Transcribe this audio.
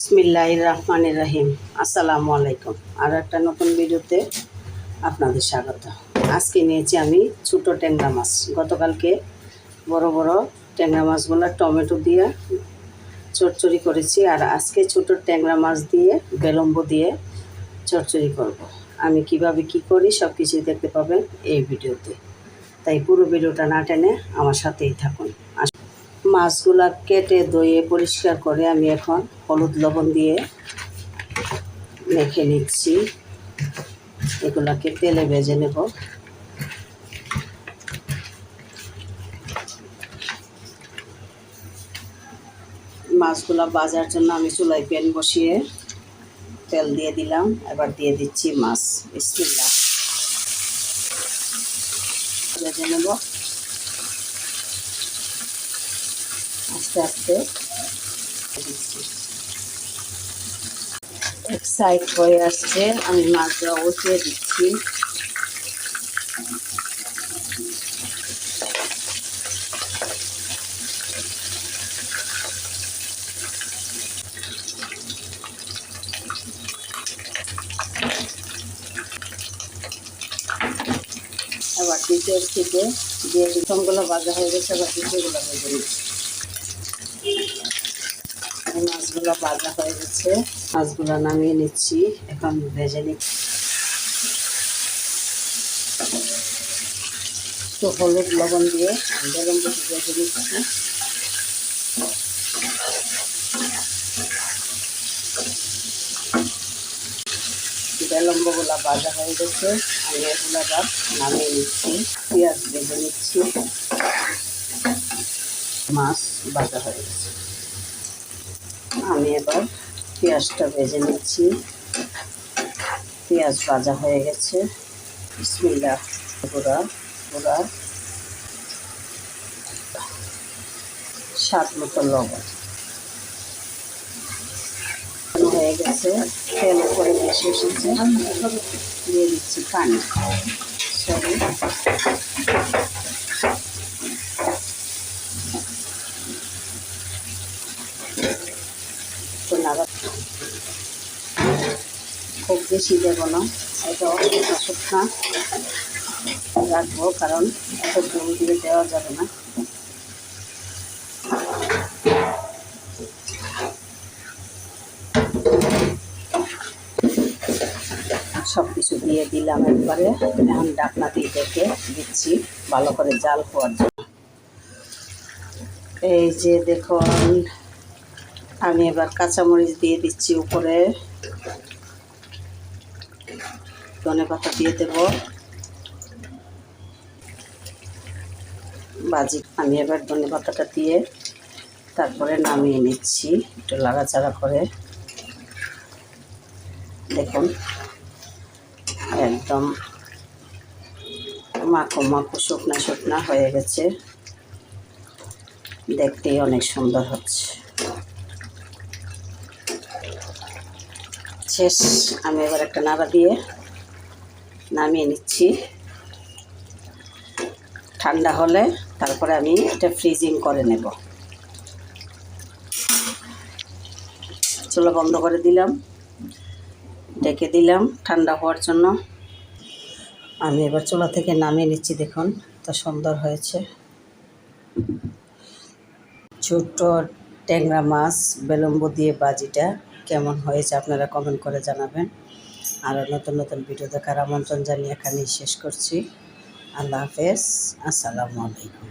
বিসমিল্লাহ রহমান রাহিম। আসসালামু আলাইকুম। আর একটা নতুন ভিডিওতে আপনাদের স্বাগত। আজকে নিয়েছি আমি ছোটো ট্যাংরা মাছ। গতকালকে বড় বড় ট্যাংরা মাছগুলো টমেটো দিয়ে চচ্চড়ি করেছি আর আজকে ছোটো ট্যাংরা মাছ দিয়ে বেলম্ব দিয়ে চচ্চড়ি করব। আমি কীভাবে কি করি সব কিছুই দেখতে পাবেন এই ভিডিওতে। তাই পুরো ভিডিওটা না টেনে আমার সাথেই থাকুন। আস- মাছগুলা কেটে ধুয়ে পরিষ্কার করে আমি এখন হলুদ লবণ দিয়ে মেখে নিচ্ছি। এগুলাকে তেলে ভেজে নেব। মাছগুলা বাজার জন্য আমি চুলাই প্যান বসিয়ে তেল দিয়ে দিলাম। এবার দিয়ে দিচ্ছি মাছ। বিসমিল্লাহ। ভেজে নেব। আস্তে এক সাইড হয়ে আসছে, আমি মাছটা উঠিয়ে দিচ্ছি। আবার দ্বিতীয় থেকে দিয়ে প্রথমগুলো ভাজা হয়ে গেছে, আবার দ্বিতীয়গুলো ভেজে নিচ্ছি এই মাছগুলো ভাজা হয়ে গেছে। মাছগুলো নামিয়ে নিচ্ছি। এখন ভেজে নিচ্ছি। একটু হলুদ লবণ দিয়ে গরম করে ভেজে নিচ্ছি। বেলম্বগুলো ভাজা হয়ে গেছে। আমি এগুলো আবার নামিয়ে নিচ্ছি। পেঁয়াজ ভেজে নিচ্ছি। মাছ ভাজা হয়ে গেছে। এবার পেঁয়াজটা ভেজে নিচ্ছি। পেঁয়াজ ভাজা হয়ে গেছে। বিসমিল্লা গুঁড়া গুঁড়া। স্বাদ মতো লবণ। হয়ে গেছে। তেল উপরে বেশি এসেছে। দিয়ে দিচ্ছি পানি। তো নাড়া খুব বেশি দেবো না এটা শুকনা রাখব, কারণ এত জল দিয়ে দেওয়া যাবে না। সব কিছু দিয়ে দিলাম একবারে। এখন ডাকনা দিয়ে ডেকে দিচ্ছি, ভালো করে জাল হওয়ার জন্য। এই যে দেখুন আমি এবার কাঁচামরিচ দিয়ে দিচ্ছি উপরে। ধনে পাতা দিয়ে দেব। বাজি, আমি এবার ধনে পাতাটা দিয়ে তারপরে নামিয়ে নিচ্ছি একটু লাড়াচাড়া করে। দেখুন, একদম মাখো মাখো শুকনা শুকনা হয়ে গেছে। দেখতেই অনেক সুন্দর হচ্ছে। শেষ। আমি এবার একটা নাড়া দিয়ে নামিয়ে নিচ্ছি। ঠান্ডা হলে তারপরে আমি এটা ফ্রিজিং করে নেব। চুলো বন্ধ করে দিলাম, ডেকে দিলাম ঠান্ডা হওয়ার জন্য। আমি এবার চুলা থেকে নামিয়ে নিচ্ছি, দেখুন তো সুন্দর হয়েছে। ছোট্ট ট্যাংরা মাছ বেলম্বু দিয়ে বাজিটা। কেমন হয়েছে আপনারা কমেন্ট করে জানাবেন। আরও নতুন নতুন ভিডিও দেখার আমন্ত্রণ জানিয়ে এখানেই শেষ করছি। আল্লাহ হাফেজ। আসসালামু আলাইকুম।